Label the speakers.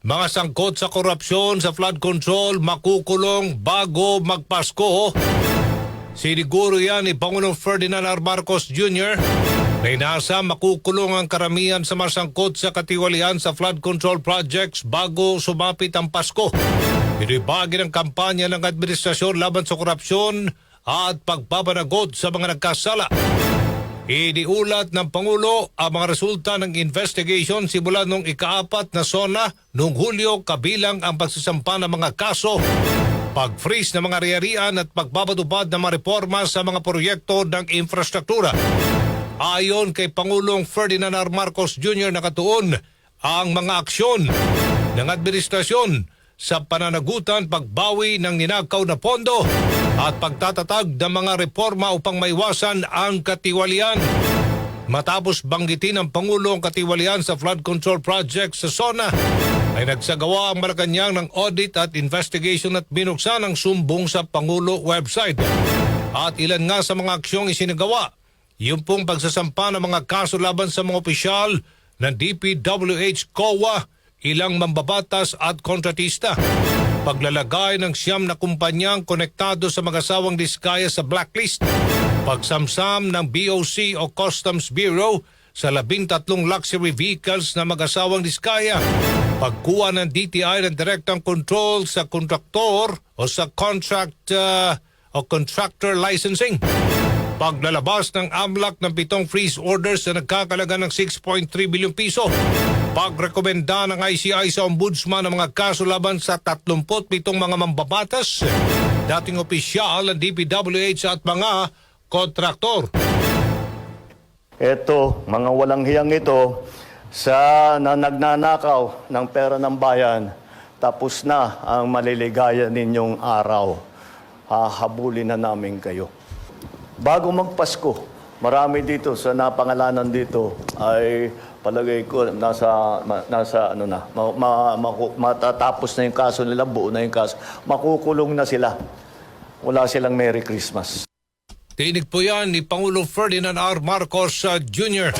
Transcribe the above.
Speaker 1: mga sangkot sa korupsyon sa flood control makukulong bago magpasko. Siniguro yan ni Pangulong Ferdinand R. Marcos Jr. na inasa makukulong ang karamihan sa masangkot sa katiwalian sa flood control projects bago sumapit ang Pasko. Ito'y bahagi ng kampanya ng administrasyon laban sa korupsyon at pagpapanagot sa mga nagkasala. Iniulat ng Pangulo ang mga resulta ng investigation simula nung ikaapat na sona noong Hulyo kabilang ang pagsasampa ng mga kaso, pag-freeze ng mga riyarian at pagpapatupad ng mga reforma sa mga proyekto ng infrastruktura. Ayon kay Pangulong Ferdinand R. Marcos Jr. nakatuon ang mga aksyon ng administrasyon sa pananagutan pagbawi ng ninakaw na pondo at pagtatatag ng mga reforma upang maiwasan ang katiwalian. Matapos banggitin ng Pangulo ang katiwalian sa flood control project sa SONA, ay nagsagawa ang Malacanang ng audit at investigation at binuksan ang sumbong sa Pangulo website. At ilan nga sa mga aksyong isinagawa, yung pong pagsasampa ng mga kaso laban sa mga opisyal ng DPWH COA, ilang mambabatas at kontratista. Paglalagay ng siyam na kumpanyang konektado sa mag-asawang diskaya sa blacklist. Pagsamsam ng BOC o Customs Bureau sa labing tatlong luxury vehicles na mag-asawang diskaya. Pagkuha ng DTI ng direktang control sa kontraktor o sa contract uh, o contractor licensing paglalabas ng AMLAC ng pitong freeze orders na nagkakalaga ng 6.3 bilyong piso. Pagrekomenda ng ICI sa ombudsman ng mga kaso laban sa 37 mga mambabatas, dating opisyal ng DPWH at mga kontraktor.
Speaker 2: Ito, mga walang hiyang ito, sa na nagnanakaw ng pera ng bayan, tapos na ang maliligaya ninyong araw. Hahabulin na namin kayo. Bago magpasko, marami dito sa napangalanan dito ay palagay ko nasa ma- nasa ano na ma, ma- maku- matatapos na yung kaso nila, buo na yung kaso. Makukulong na sila. Wala silang Merry Christmas.
Speaker 1: Tinig po yan ni Pangulong Ferdinand R. Marcos uh, Jr.